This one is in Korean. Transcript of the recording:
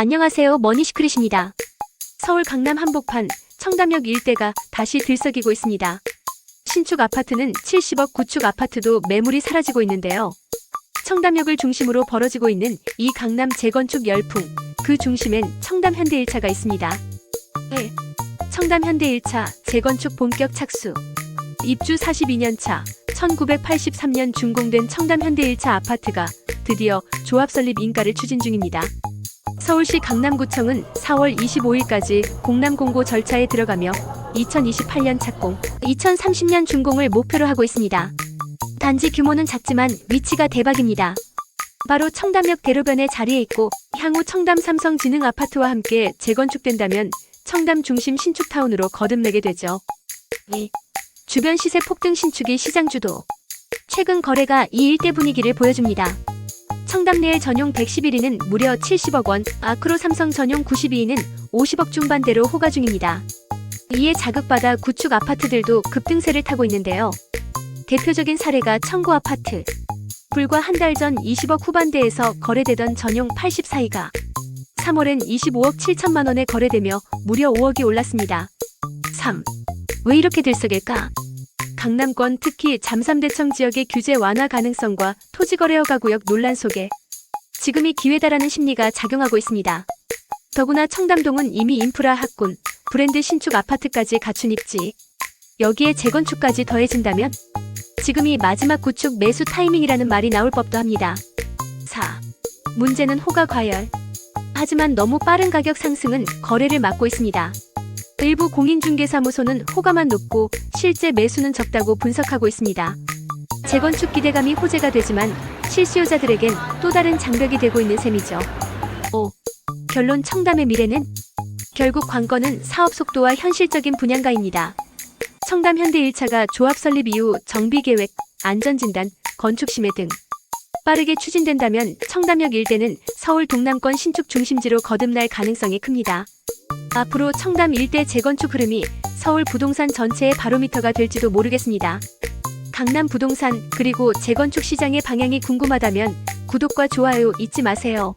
안녕하세요. 머니시크릿입니다. 서울 강남 한복판 청담역 일대가 다시 들썩이고 있습니다. 신축 아파트는 70억 구축 아파트도 매물이 사라지고 있는데요. 청담역을 중심으로 벌어지고 있는 이 강남 재건축 열풍, 그 중심엔 청담 현대 1차가 있습니다. 네. 청담 현대 1차 재건축 본격 착수. 입주 42년 차, 1983년 준공된 청담 현대 1차 아파트가 드디어 조합 설립 인가를 추진 중입니다. 서울시 강남구청은 4월 25일까지 공람 공고 절차에 들어가며 2028년 착공, 2030년 준공을 목표로 하고 있습니다. 단지 규모는 작지만 위치가 대박입니다. 바로 청담역 대로변에 자리해 있고 향후 청담 삼성진흥 아파트와 함께 재건축된다면 청담 중심 신축타운으로 거듭내게 되죠. 이 주변 시세 폭등 신축이 시장 주도. 최근 거래가 이 일대 분위기를 보여줍니다. 청담 내의 전용 111위는 무려 70억 원, 아크로 삼성 전용 92위는 50억 중반대로 호가 중입니다. 이에 자극받아 구축 아파트들도 급등세를 타고 있는데요. 대표적인 사례가 청구 아파트. 불과 한 달 전 20억 후반대에서 거래되던 전용 84위가 3월엔 25억 7천만 원에 거래되며 무려 5억이 올랐습니다. 3. 왜 이렇게 들썩일까? 강남권 특히 잠삼대청 지역의 규제 완화 가능성과 토지거래허가 구역 논란 속에 지금이 기회다라는 심리가 작용하고 있습니다. 더구나 청담동은 이미 인프라 학군, 브랜드 신축 아파트까지 갖춘 입지. 여기에 재건축까지 더해진다면 지금이 마지막 구축 매수 타이밍이라는 말이 나올 법도 합니다. 4. 문제는 호가 과열. 하지만 너무 빠른 가격 상승은 거래를 막고 있습니다. 일부 공인중개사무소는 호가만 높고 실제 매수는 적다고 분석하고 있습니다. 재건축 기대감이 호재가 되지만 실수요자들에겐 또 다른 장벽이 되고 있는 셈이죠. 5. 결론 청담의 미래는 결국 관건은 사업 속도와 현실적인 분양가입니다. 청담 현대 1차가 조합 설립 이후 정비 계획, 안전진단, 건축 심해 등 빠르게 추진된다면 청담역 일대는 서울 동남권 신축 중심지로 거듭날 가능성이 큽니다. 앞으로 청담 일대 재건축 흐름이 서울 부동산 전체의 바로미터가 될지도 모르겠습니다. 강남 부동산 그리고 재건축 시장의 방향이 궁금하다면 구독과 좋아요 잊지 마세요.